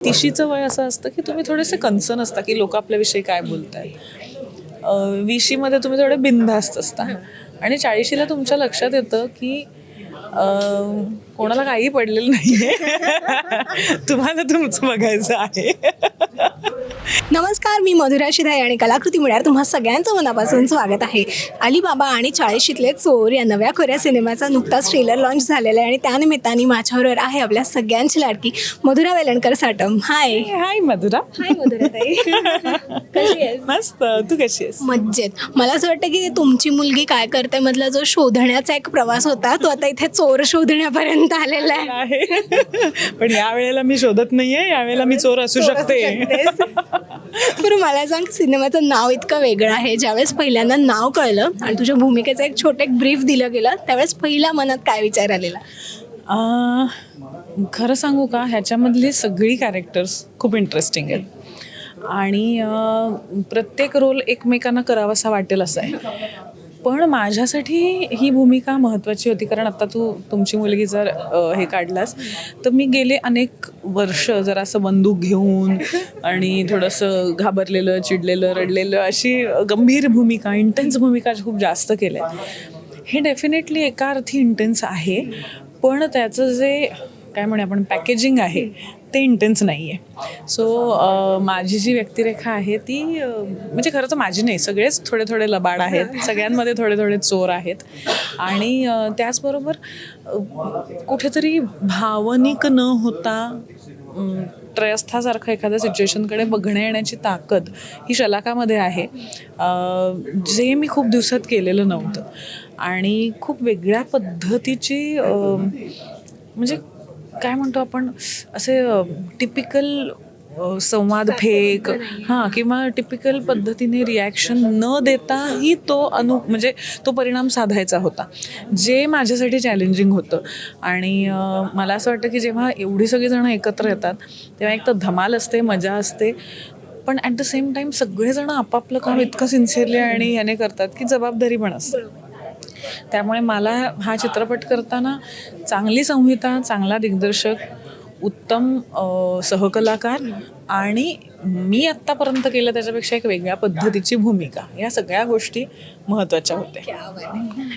तिशीचं वय असं असतं की तुम्ही थोडेसे कन्सर्न असता की लोक आपल्याविषयी काय बोलत आहेत विशीमध्ये तुम्ही थोडे बिनधास्त असता. आणि चाळीशीला तुमच्या लक्षात येतं की कोणाला काही पडलेलं नाहीये. तुम्हाला तुमचं बघायचं आहे. नमस्कार मी मधुरा शिधाई आणि कलाकृती मिळणार तुम्हा सगळ्यांचं मनापासून स्वागत आहे. अलीबाबा आणि चाळीशीतले चोर या नव्या खोऱ्या सिनेमाचा नुकताच ट्रेलर लॉन्च झालेला आहे आणि त्यानिमित्ताने माझ्याबरोबर आहे आपल्या सगळ्यांची लाडकी मधुरा वेलणकर साटम हाय हाय मधुरा. हाय आहेस? मस्त. तू कशी आहेस? मज्जेत मला असं वाटतं की तुमची मुलगी काय करते मधला जो शोधण्याचा एक प्रवास होता तो आता इथे चोर शोधण्यापर्यंत आलेला आहे. पण या वेळेला मी शोधत नाहीये यावेळेला मी चोर असू शकते. बरं मला सांग सिनेमाचं नाव इतकं वेगळं आहे. ज्यावेळेस पहिल्यांदा नाव कळलं आणि तुझ्या भूमिकेचं एक छोटं एक ब्रीफ दिलं गेलं त्यावेळेस पहिल्या मनात काय विचार आलेला? खरं सांगू का ह्याच्यामधली सगळी कॅरेक्टर्स खूप इंटरेस्टिंग आहेत. आणि प्रत्येक रोल एकमेकांना करावासा वाटेल असा आहे. पण माझ्यासाठी ही भूमिका महत्त्वाची होती कारण आता तू तुमची मुलगी जर हे काढलास तर मी गेले अनेक वर्ष जरा असं बंदूक घेऊन आणि थोडंसं घाबरलेलं चिडलेलं रडलेलं अशी गंभीर भूमिका इंटेन्स भूमिका खूप जास्त केल्या. हे डेफिनेटली एका अर्थी इंटेन्स आहे पण त्याचं जे काय म्हणे आपण पॅकेजिंग आहे ते इंटेन्स नाही आहे सो माझी जी व्यक्तिरेखा आहे ती म्हणजे खरं तर माझी नाही सगळेच थोडे थोडे लबाड आहेत सगळ्यांमध्ये थोडे थोडे चोर आहेत. आणि त्याचबरोबर कुठेतरी भावनिक न होता त्रयस्थासारखं एखाद्या सिच्युएशनकडे बघण्या येण्याची ताकद ही शलाकामध्ये आहे. जे मी खूप दिवसात केलेलं नव्हतं. आणि खूप वेगळ्या पद्धतीची म्हणजे काय म्हणतो आपण असे टिपिकल संवाद फेक हां किंवा टिपिकल पद्धतीने रिॲक्शन न देताही तो अनु म्हणजे तो परिणाम साधायचा होता. जे माझ्यासाठी चॅलेंजिंग होतं. आणि मला असं वाटतं की जेव्हा एवढी सगळीजणं एकत्र येतात तेव्हा एक तर धमाल असते मजा असते. पण ॲट द सेम टाईम सगळेजण आपापलं काम इतकं सिन्सिअरली आणि याने करतात की जबाबदारी पण असते. त्यामुळे मला हा चित्रपट करताना चांगली संहिता चांगला दिग्दर्शक उत्तम सहकलाकार आणि मी आत्तापर्यंत केलं त्याच्यापेक्षा एक वेगळ्या पद्धतीची भूमिका. या सगळ्या गोष्टी महत्त्वाच्या होत्या.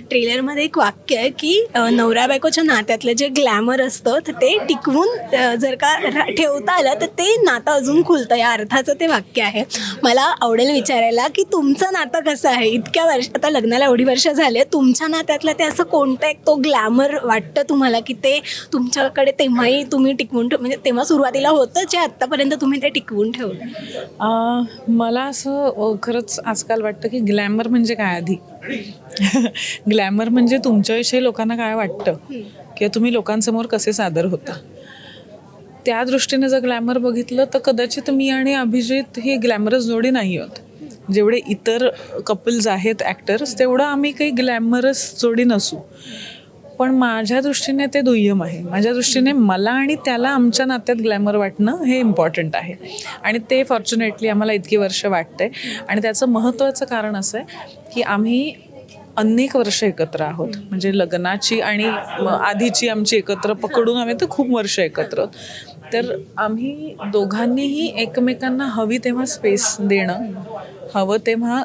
ट्रेलरमध्ये एक वाक्य आहे की नवरा बायकोच्या नात्यातलं जे ग्लॅमर असतं तर ते टिकवून जर का रा- ठेवता आलं तर ते नातं अजून खुलतं. या अर्थाचं ते वाक्य आहे. मला आवडेल विचारायला की तुमचं नातं कसं आहे? इतक्या वर्ष आता लग्नाला एवढी वर्ष झाले तुमच्या नात्यातलं ते असं कोणतं एक तो ग्लॅमर वाटतं तुम्हाला की ते तुमच्याकडे तेव्हाही तुम्ही टिकवून ठेव म्हणजे तेव्हा सुरुवातीला होतं जे आत्तापर्यंत तुम्ही ते टिकवून ठेवलं? मला असं खरंच आजकाल वाटतं की ग्लॅमर म्हणजे काय आधी? ग्लॅमर म्हणजे तुमच्याविषयी लोकांना काय वाटतं? किंवा तुम्ही लोकांसमोर कसे सादर होता? त्या दृष्टीने जर ग्लॅमर बघितलं तर कदाचित मी आणि अभिजित ही ग्लॅमरस जोडी नाही होत जेवढे इतर कपल्स आहेत ॲक्टर्स तेवढं आम्ही काही ग्लॅमरस जोडी नसू. पण माझ्या दृष्टीने ते दुय्यम आहे. माझ्या दृष्टीने मला आणि त्याला आमच्या नात्यात ग्लॅमर वाटणं हे इम्पॉर्टंट आहे. आणि ते फॉर्च्युनेटली आम्हाला इतकी वर्ष वाटते आणि त्याचं महत्त्वाचं कारण असं आहे की आम्ही अनेक वर्ष एकत्र आहोत. म्हणजे लग्नाची आणि आधीची आमची एकत्र पकडून आम्ही तर खूप वर्ष एकत्र आहोत. तर आम्ही दोघांनीही एकमेकांना हवी तेव्हा स्पेस देणं हवं तेव्हा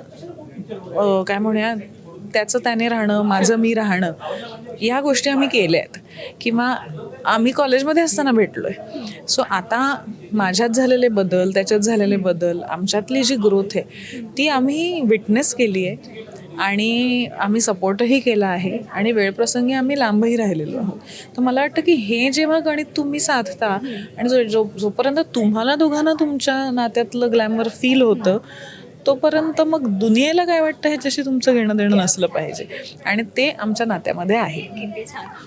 काय म्हणूया त्याचं त्याने राहणं माझं मी राहणं या गोष्टी आम्ही केल्या आहेत. किंवा आम्ही कॉलेजमध्ये असताना भेटलो आहे सो आता माझ्यात झालेले बदल त्याच्यात झालेले बदल आमच्यातली जी ग्रोथ आहे ती आम्ही विटनेस केली आहे आणि आम्ही सपोर्टही केला आहे आणि वेळप्रसंगी आम्ही लांबही राहिलेलो आहोत. तर मला वाटतं की हे जेव्हा गणित तुम्ही साधता आणि जो जो जोपर्यंत तुम्हाला दोघांना तुमच्या नात्यातलं ग्लॅमर फील होतं तोपर्यंत मग दुनियेला काय वाटतं ह्याच्याशी तुमचं घेणं देणं नसलं पाहिजे. आणि ते आमच्या नात्यामध्ये आहे.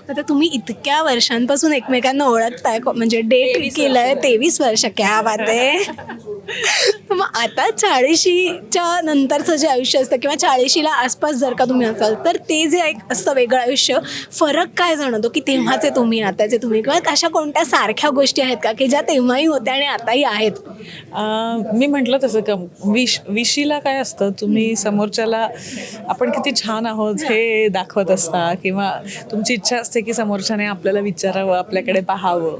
आता तुम्ही इतक्या वर्षांपासून एकमेकांना ओळखताय म्हणजे डेट केलंय तेवीस वर्ष क्या बात आहे. मग आता चाळीशीच्या नंतरचं जे आयुष्य असतं किंवा चाळीशीला आसपास जर का तुम्ही असाल तर ते जे एक असतं वेगळं आयुष्य फरक काय जाणवतो की तेव्हाचे तुम्ही आताचे तुम्ही? किंवा अशा कोणत्या सारख्या गोष्टी आहेत का की ज्या तेव्हाही होत्या आणि आताही आहेत? मी म्हटलं तसं का विश विशीला काय असतं? तुम्ही समोरच्याला आपण किती छान आहोत हे दाखवत असता किंवा तुमची इच्छा असते की समोरच्याने आपल्याला विचारावं आपल्याकडे पाहावं.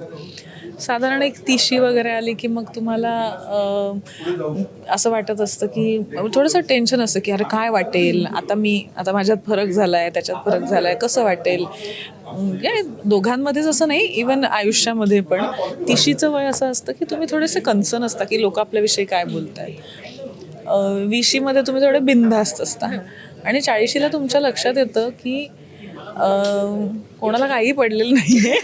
साधारण एक तिशी वगैरे आली की मग तुम्हाला असं वाटत असतं की थोडंसं टेन्शन असतं की अरे काय वाटेल? आता मी आता माझ्यात फरक झाला आहे त्याच्यात फरक झाला आहे कसं वाटेल? हे दोघांमध्येच असं नाही इवन आयुष्यामध्ये पण. तिशीचं वय असं असतं की तुम्ही थोडेसे कन्सर्न असता की लोक आपल्याविषयी काय बोलत आहेत विशीमध्ये तुम्ही थोडे बिनधास्त असता. आणि चाळीशीला तुमच्या लक्षात येतं की कोणाला काही पडलेलं नाहीये.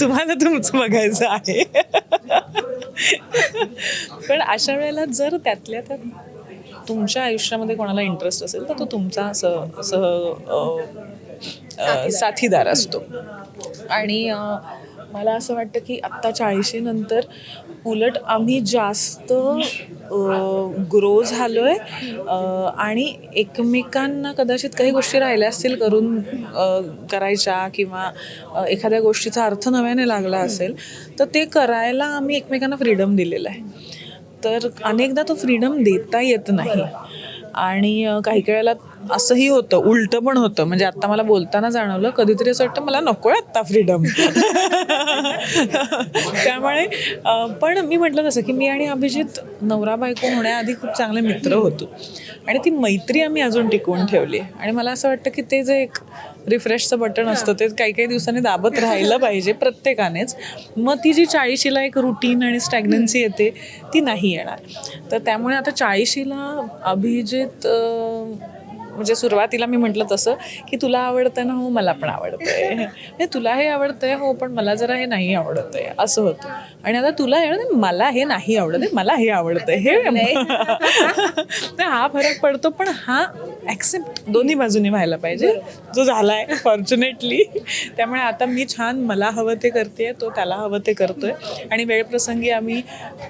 तुम्हाला तुमचं बघायचं आहे. पण अशा वेळेला जर त्यातल्या त्यात तुमच्या आयुष्यामध्ये कोणाला इंटरेस्ट असेल तर तो तुमचा सह सह साथीदार. असतो. आणि मला असं वाटतं की आत्ता चाळीशी नंतर उलट आम्ही जास्त ग्रो झालो आहे आणि एकमेकांना कदाचित काही गोष्टी राहिल्या असतील करून करायच्या किंवा एखाद्या गोष्टीचा अर्थ नव्याने लागला असेल तर ते करायला आम्ही एकमेकांना फ्रीडम दिलेलं आहे. तर अनेकदा तो फ्रीडम देता येत नाही. आणि काही काही वेळेला असंही होतं उलटं पण होतं. म्हणजे आत्ता मला बोलताना जाणवलं कधीतरी असं वाटतं मला नको आहे आत्ता फ्रीडम त्यामुळे पण मी म्हटलं तसं की मी आणि अभिजित नवरा बायको होण्याआधी खूप चांगले मित्र होतो. आणि ती मैत्री आम्ही अजून टिकवून ठेवली आणि मला असं वाटतं की ते जे एक रिफ्रेशचं बटन असतं ते काही काही दिवसांनी दाबत राहिलं पाहिजे प्रत्येकानेच. मग ती जी चाळीशीला एक रुटीन आणि स्टॅग्नन्सी येते ती नाही येणार. तर त्यामुळे आता चाळीशीला अभिजित म्हणजे सुरुवातीला मी म्हटलं तसं की तुला आवडतं ना हो मला पण आवडतंय. हे तुला हे आवडतंय हो पण मला जरा हे नाही आवडतंय असं होतं. आणि आता तुला आवडतं मला हे नाही आवडत मला हे आवडतंय हे तर हा फरक पडतो पण हा ॲक्सेप्ट दोन्ही बाजूनी व्हायला पाहिजे. जो झालाय फॉर्च्युनेटली त्यामुळे आता मी छान मला हवं ते करते तो त्याला हवं ते करतोय. आणि वेळप्रसंगी आम्ही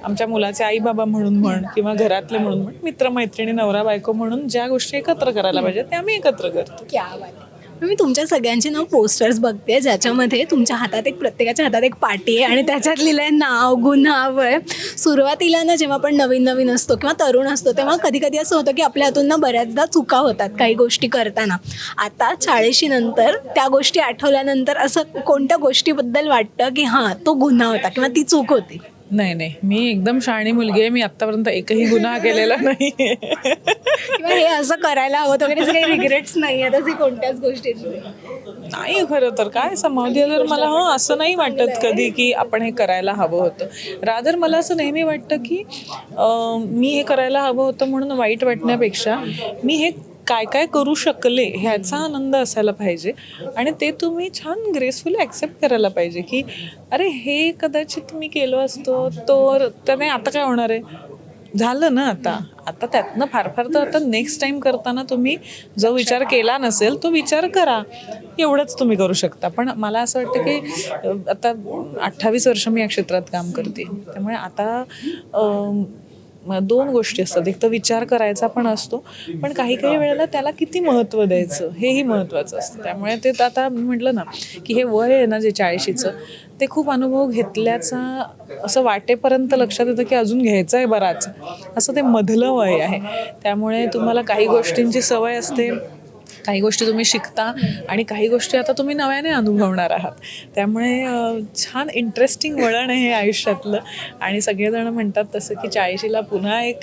आमच्या मुलाचे आई बाबा म्हणून म्हण किंवा घरातले म्हणून म्हण मित्रमैत्रिणी नवरा बायको म्हणून ज्या गोष्टी एकत्र करायला पाहिजे त्या आम्ही एकत्र करतो. क्या बात आहे. मी तुमच्या सगळ्यांचे नाव पोस्टर्स बघते ज्याच्यामध्ये तुमच्या हातात एक प्रत्येकाच्या हातात एक पाटी आहे आणि त्याच्यात लिहिलं आहे नाव गुन्हाव आहे. सुरुवातीला ना जेव्हा आपण नवीन नवीन असतो किंवा तरुण असतो तेव्हा कधी कधी असं होतं की आपल्या हातून ना बऱ्याचदा चुका होतात काही गोष्टी करताना. आता चाळीशी नंतर त्या गोष्टी आठवल्यानंतर असं कोणत्या गोष्टीबद्दल वाटतं की हां तो गुन्हा होता किंवा ती चूक होती? नाही नाही. मी एकदम शहाणी मुलगी आहे. मी आतापर्यंत एकही गुन्हा केलेला नाही किंवा हे असं करायला हवं वगैरे काही रिग्रेट्स नाही आहेत असे कोणत्याच गोष्टींचे नाही खरं तर. काय समाधी तर मला हं असं नाही वाटत कधी की आपण हे करायला हवं होतं. रादर मला असं नेहमी वाटतं की मी हे करायला हवं होतं म्हणून वाईट वाटण्यापेक्षा मी हे काय काय करू शकले ह्याचा आनंद असायला पाहिजे. आणि ते तुम्ही छान ग्रेसफुली ॲक्सेप्ट करायला पाहिजे की अरे हे कदाचित मी केलो असतो तर त्याने आता काय होणार आहे? झालं ना आता? आता त्यातनं फार फार तर आता नेक्स्ट टाइम करताना तुम्ही जो विचार केला नसेल तो विचार करा. एवढंच तुम्ही करू शकता. पण मला असं वाटतं की आता अठ्ठावीस वर्ष मी या क्षेत्रात काम करते. त्यामुळे आता दोन गोष्टी असतात. एक तर विचार करायचा पण असतो पण काही काही वेळेला त्याला किती महत्त्व द्यायचं हेही महत्त्वाचं असतं. त्यामुळे ते तर आता म्हटलं ना की हे वय आहे ना जे चाळीशीचं ते खूप अनुभव घेतल्याचा असं वाटेपर्यंत लक्षात येतं की अजून घ्यायचं आहे बराच. असं ते मधलं वय आहे. त्यामुळे तुम्हाला काही गोष्टींची सवय असते. काही गोष्टी तुम्ही शिकता आणि काही गोष्टी आता तुम्ही नव्याने अनुभवणार आहात. त्यामुळे छान इंटरेस्टिंग वळण आहे हे आयुष्यातलं. आणि सगळेजण म्हणतात तसं की चाळीशीला पुन्हा एक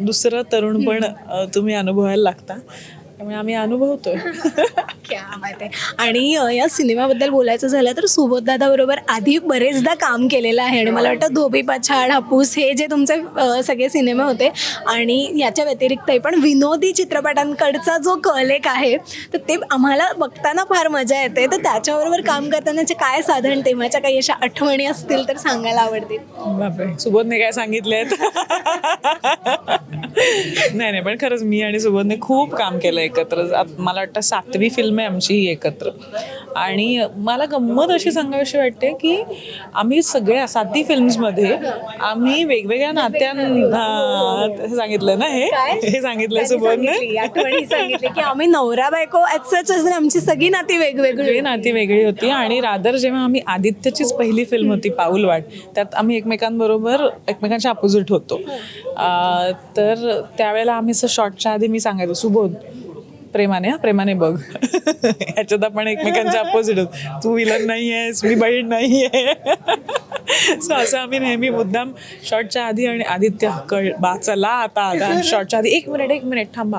दुसरं तरुणपण अं, तुम्ही अनुभवायला लागता. त्यामुळे आम्ही अनुभवतोय. आहे. आणि या सिनेमाबद्दल बोलायचं झालं तर सुबोधदादा बरोबर आधी बरेचदा काम केलेलं आहे. आणि मला वाटतं धोबी पछाड हापूस हे जे तुमचे सगळे सिनेमे होते. आणि याच्या व्यतिरिक्तही पण विनोदी चित्रपटांकडचा जो कल एक आहे तर ते आम्हाला बघताना फार मजा येते. तर त्याच्याबरोबर काम करतानाचे काय साधारण तेव्हाच्या काही अशा आठवणी असतील तर सांगायला आवडतील. सुबोधने काय सांगितले नाही नाही. पण खरंच मी आणि सुबोधने खूप काम केलं एकत्र. मला वाटतं सातवी फिल्म आहे आमची ही एकत्र. आणि मला गंमत अशी सांगावीशी वाटते की आम्ही सगळ्या सातही फिल्म्समध्ये आम्ही वेगवेगळ्या नात्यां सांगितलं ना हे? हे सांगितली, सांगितली की आम्ही नवरा बायको आमची सगळी नाती वेगवेगळी वेगळी नाती वेगळी होती. आणि रादर जेव्हा आम्ही आदित्यचीच पहिली फिल्म होती पाऊलवाट त्यात आम्ही एकमेकांबरोबर एकमेकांच्या अपोजिट होतो. तर त्यावेळेला आम्ही असं शॉर्टच्या आधी मी सांगायचो सुबोध प्रेमाने हा प्रेमाने बघ. ह्याच्यात आपण एकमेकांच्या अपोजिट तू विलन नाही आहेस मी बहीण नाही आहे सो असं आम्ही नेहमी मुद्दाम शॉर्टच्या आधी आणि आदित्य कळ बा चला आता आता शॉर्टच्या आधी एक मिनिट एक मिनिट थांबा.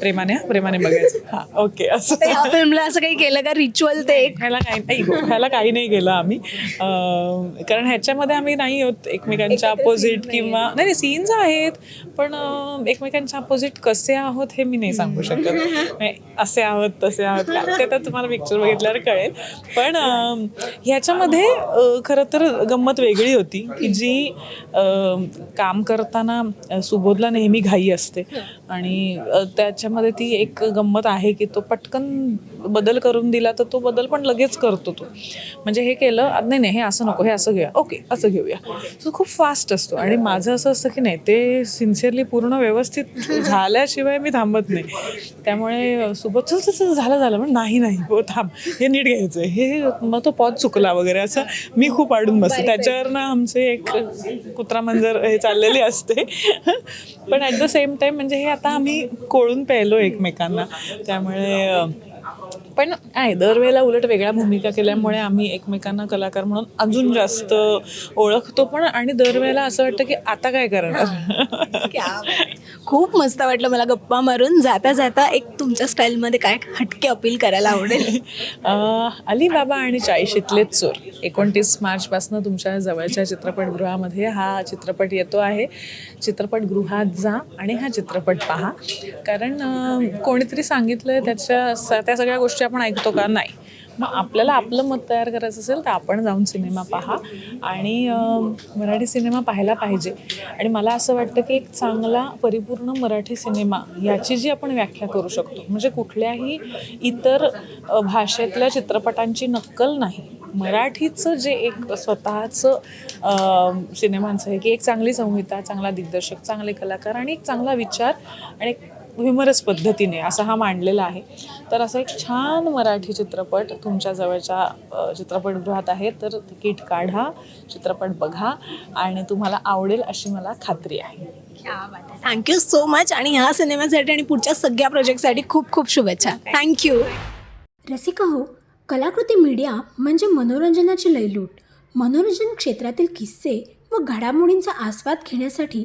प्रेमाने हा? प्रेमाने बघायचं. हा ओके असं. फिल्मला असं काही केलं का? रिच्युअल ते एक? ह्याला काही नाही हो, ह्याला काही नाही केलं आम्ही. अं, कारण ह्याच्यामध्ये आम्ही नाही होत एकमेकांच्या अपोजिट किंवा नाही नाही सीन्स आहेत पण अं, एकमेकांच्या अपोजिट कसे आहोत हे मी नाही सांगू शकत. नाही, असे आहोत तसे आहोत. ते तर तुम्हाला पिक्चर बघितल्यावर कळेल. पण अं, ह्याच्यामध्ये अं, खरं तर गंमत वेगळी होती की जी काम करताना सुबोधला नेहमी घाई असते. आणि त्याच्यामध्ये ती एक गंमत आहे की तो पटकन बदल करून दिला तर तो बदल पण लगेच करतो तो. म्हणजे हे केलं नाही नाही हे असं नको हे असं घेऊया. ओके असं घेऊया. तो खूप फास्ट असतो. आणि माझं असं असतं की नाही ते सिन्सिअरली पूर्ण व्यवस्थित झाल्याशिवाय मी थांबत नाही. त्यामुळे सुबोध चल चल झालं झालं. पण नाही नाही हो थांब. हे नीट घ्यायचं हे मग तो पॉज चुकला वगैरे असं मी खूप अडून बसते. त्याच्यावर ना आमचे एक कुत्रा मंजर हे चाललेली असते. पण ॲट द सेम टाईम म्हणजे हे आता आम्ही कोळून प्यायलो एकमेकांना. त्यामुळे पण आहे दरवेळेला उलट वेगळ्या भूमिका केल्यामुळे आम्ही एकमेकांना कलाकार म्हणून अजून जास्त ओळखतो पण आणि दरवेळेला असं वाटतं की आता काय करणार. खूप मस्त वाटलं मला गप्पा मारून. जाता जाता एक तुमच्या स्टाईलमध्ये काय हटके अपील करायला आवडेल? अली बाबा आणि चाळीशीतले चोर. एकोणतीस मार्चपासून तुमच्या जवळच्या चित्रपटगृहामध्ये हा चित्रपट येतो आहे. चित्रपटगृहात जा आणि हा चित्रपट पहा. कारण कोणीतरी सांगितलं त्याच्या स- त्या सगळ्या गोष्टी आपण ऐकतो का? नाही. मग आपल्याला आपलं मत तयार करायचं असेल तर आपण जाऊन सिनेमा पहा. आणि मराठी सिनेमा पाहायला पाहिजे. आणि मला असं वाटतं की एक चांगला परिपूर्ण मराठी सिनेमा याची जी आपण व्याख्या करू शकतो म्हणजे कुठल्याही इतर भाषेतल्या चित्रपटांची नक्कल नाही. मराठीचं जे एक स्वतःचं सिनेमांचं आहे की एक चांगली संहिता चांगला दिग्दर्शक चांगले कलाकार आणि एक चांगला विचार आणि एक ह्युमरस पद्धतीने असा हा मांडलेला आहे. तर असा एक छान मराठी चित्रपट तुमच्या जवळच्या चित्रपटगृहात आहे. तर तिकीट काढा चित्रपट बघा आणि तुम्हाला आवडेल अशी मला खात्री आहे. थँक्यू सो मच आणि ह्या सिनेमासाठी आणि पुढच्या सगळ्या प्रोजेक्टसाठी खूप खूप शुभेच्छा. थँक्यू रसिका हो कलाकृती मीडिया म्हणजे मनोरंजनाची लयलूट. मनोरंजन क्षेत्रातील किस्से व घडामोडींचा आस्वाद घेण्यासाठी